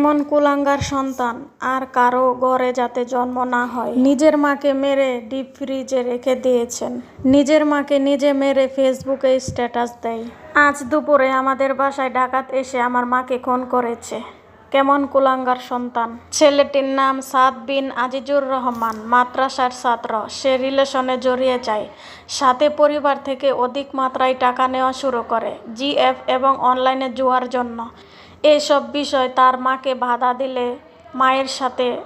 এমন কুলাঙ্গার সন্তান, আর কারও ঘরে যাতে জন্ম না হয়। নিজের মাকে মেরে ডিপ ফ্রিজে রেখে দিয়েছেন। নিজের মাকে নিজে মেরে ফেসবুকে স্ট্যাটাস দেয়। আজ দুপুরে আমাদের বাসায় ডাকাত এসে আমার মাকে খুন করেছে। কেমন কুলাঙ্গার সন্তান। ছেলেটির নাম সাদ বিন আজিজুর রহমান, মাদ্রাসার ছাত্র। সে রিলেশনে জড়িয়ে যায়। সাথে পরিবার থেকে অধিক মাত্রায় টাকা নেওয়া শুরু করে, জিএফ এবং অনলাইনে জুয়ার জন্য। এইসব বিষয় তার মাকে বাধা দিলে মায়ের সাথে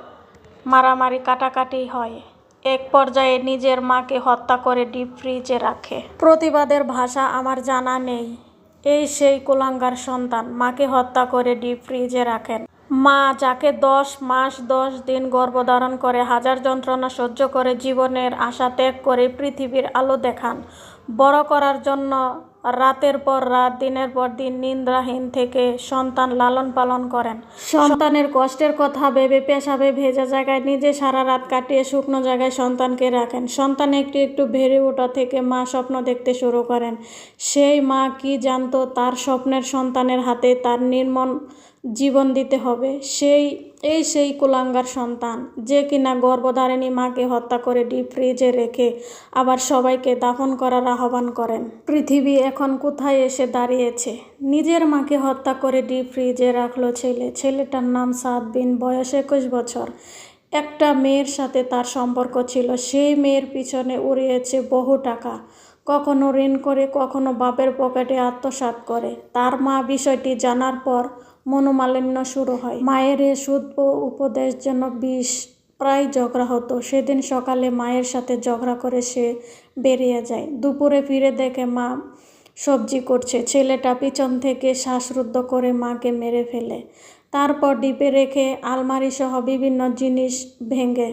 মারামারি কাটাকাটি হয়। এক পর্যায়ে নিজের মাকে হত্যা করে ডিপ ফ্রিজে রাখে। প্রতিবাদের ভাষা আমার জানা নেই। এই সেই কুলাঙ্গার সন্তান, মাকে হত্যা করে ডিপ ফ্রিজে রাখেন। মা যাকে দশ মাস দশ দিন গর্ভধারণ করে, হাজার যন্ত্রণা সহ্য করে, জীবনের আশা ত্যাগ করে পৃথিবীর আলো দেখান, বড় করার জন্য রাতের পর রাত, দিনের পর দিন নিন্দ্রাহীন থেকে সন্তান লালন পালন করেন। সন্তানের কষ্টের কথা ভেবে পেশাবে ভেজা জায়গায় নিজে সারা রাত কাটিয়ে শুকনো জায়গায় সন্তানকে রাখেন। সন্তান একটু একটু ভেড়ে ওঠা থেকে মা স্বপ্ন দেখতে শুরু করেন। সেই মা কি জানতো তার স্বপ্নের সন্তানের হাতে তার নির্মম জীবন দিতে হবে। সেই, এই সেই কুলাঙ্গার সন্তান, যে কিনা গর্ভধারিণী মাকে হত্যা করে ডিপ ফ্রিজে রেখে আবার সবাইকে দাফন করার আহ্বান করেন। পৃথিবী এখন কোথায় এসে দাঁড়িয়েছে? নিজের মাকে হত্যা করে ডিপ ফ্রিজে রাখল ছেলে। ছেলেটার নাম সাদ বিন, বয়স একুশ বছর। একটা মেয়ের সাথে তার সম্পর্ক ছিল। সেই মেয়ের পিছনে উড়িয়েছে বহু টাকা। কখনো ঋণ করে, কখনো বাপের পকেটে আত্মসাৎ করে। তার মা বিষয়টি জানার পর মনোমালিন্য শুরু হয়। মায়ের এ সুদ উপদেশ যেন বিষ প্রায় ঝগড়া হতো। সেদিন সকালে মায়ের সাথে ঝগড়া করে সে বেরিয়ে যায়। দুপুরে ফিরে দেখে মা সবজি করছে। ছেলেটা পিছন থেকে শ্বাসরুদ্ধ করে মাকে মেরে ফেলে। তারপর ডিপে রেখে আলমারি সহ বিভিন্ন জিনিস ভেঙে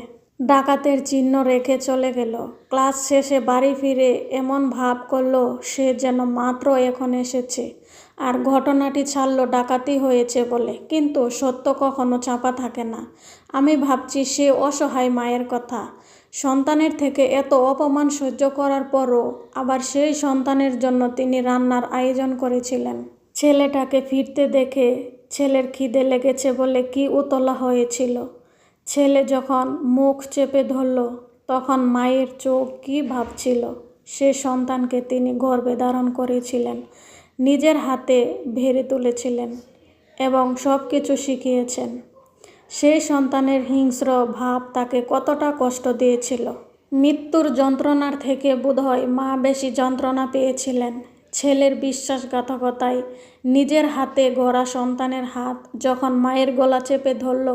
ডাকাতের চিহ্ন রেখে চলে গেল। ক্লাস শেষে বাড়ি ফিরে এমন ভাব করল সে যেন মাত্র এখন এসেছে। আর ঘটনাটি ছাড়লো ডাকাতি হয়েছে বলে। কিন্তু সত্য কখনো চাপা থাকে না। আমি ভাবছি সে অসহায় মায়ের কথা। সন্তানের থেকে এত অপমান সহ্য করার পরও আবার সেই সন্তানের জন্য তিনি রান্নার আয়োজন করেছিলেন। ছেলেটাকে ফিরতে দেখে ছেলের খিদে লেগেছে বলে কি উতলা হয়েছিল। ছেলে যখন মুখ চেপে ধরল, তখন মায়ের চোখ কী ভাবছিল, সে সন্তানকে তিনি গর্ভে ধারণ করেছিলেন, নিজের হাতে ভেড়ে তুলেছিলেন এবং সব কিছু শিখিয়েছেন। সেই সন্তানের হিংস্র ভাব তাকে কতটা কষ্ট দিয়েছিল। মৃত্যুর যন্ত্রণার থেকে বোধহয় মা বেশি যন্ত্রণা পেয়েছিলেন। ছেলের বিশ্বাসঘাতকতায় নিজের হাতে গড়া সন্তানের হাত যখন মায়ের গলা চেপে ধরল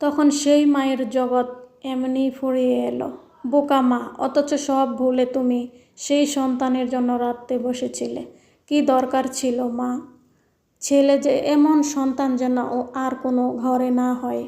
তখন সেই মায়ের জগৎ এমনি ফুরিয়ে এলো। বোকা মা, অথচ সব ভুলে তুমি সেই সন্তানের জন্য রাত্রে বসেছিলে। কি দরকার ছিল মা? ছেলে যে এমন সন্তান যেন ও আর কোনো ঘরে না হয়।